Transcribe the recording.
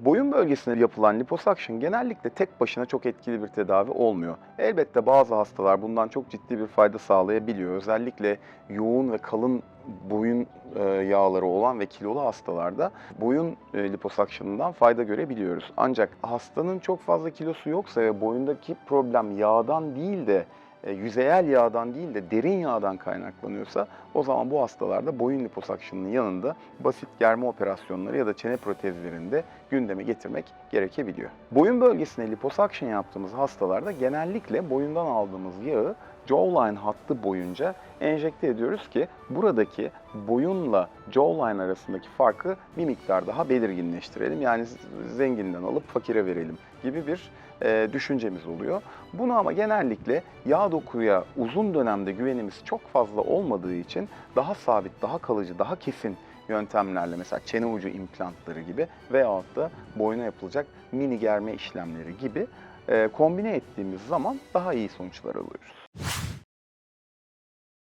Boyun bölgesine yapılan liposuction genellikle tek başına çok etkili bir tedavi olmuyor. Elbette bazı hastalar bundan çok ciddi bir fayda sağlayabiliyor. Özellikle yoğun ve kalın boyun e, yağları olan ve kilolu hastalarda boyun e, liposuction'ından fayda görebiliyoruz. Ancak hastanın çok fazla kilosu yoksa ve boyundaki problem yağdan değil de yüzeyel yağdan değil de derin yağdan kaynaklanıyorsa o zaman bu hastalarda boyun liposuction'ının yanında basit germe operasyonları ya da çene protezlerinde gündeme getirmek gerekebiliyor. Boyun bölgesine liposuction yaptığımız hastalarda genellikle boyundan aldığımız yağı jawline hattı boyunca enjekte ediyoruz ki buradaki boyunla jawline arasındaki farkı bir miktar daha belirginleştirelim. Yani zenginden alıp fakire verelim gibi bir e, düşüncemiz oluyor. Bunu ama genellikle yağ dokuya uzun dönemde güvenimiz çok fazla olmadığı için daha sabit, daha kalıcı, daha kesin yöntemlerle mesela çene ucu implantları gibi veyahut da boyuna yapılacak mini germe işlemleri gibi e, kombine ettiğimiz zaman daha iyi sonuçlar alıyoruz.